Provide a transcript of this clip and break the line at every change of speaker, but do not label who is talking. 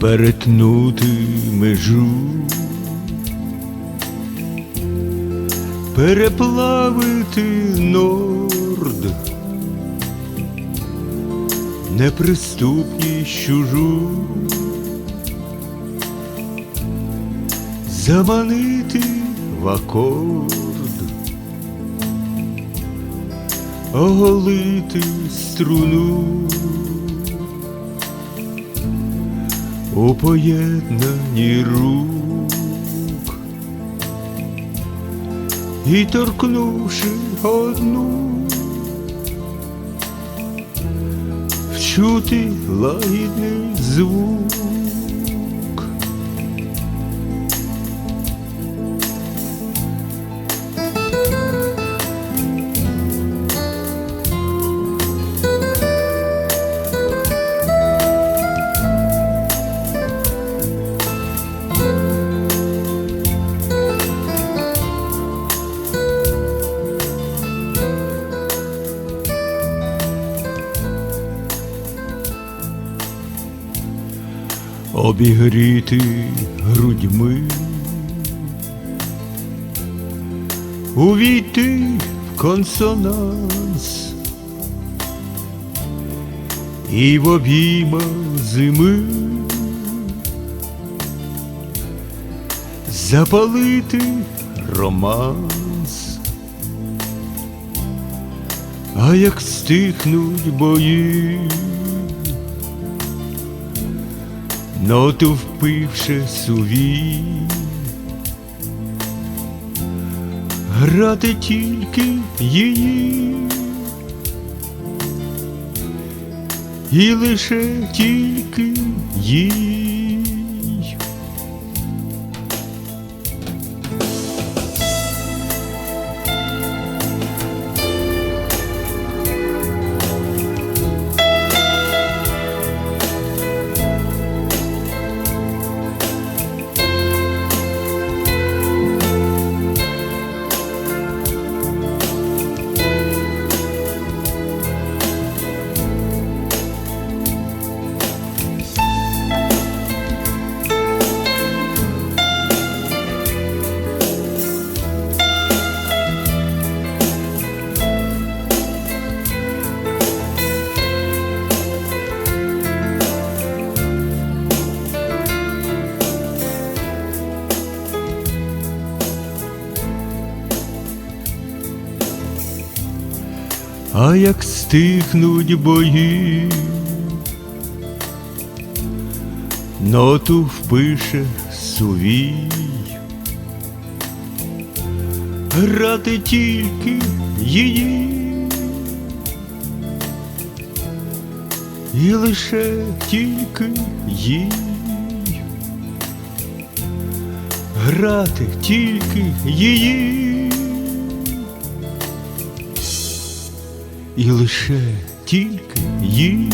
перетнути межу, переплавити норд, неприступність чужу, заманити в акорд, оголити струну. У поєднанні рук і торкнувши одну, вчути лагідний звук. Обігріти грудьми, увійти в консонанс. І в обійма зими. Запалити романс. А як стихнуть бої, ноту впивши сувій, грати тільки її, і лише тільки їй. А як стихнуть бої, ноту впише сувій, грати тільки її, і лише тільки їй, грати тільки її. І лише тільки їй.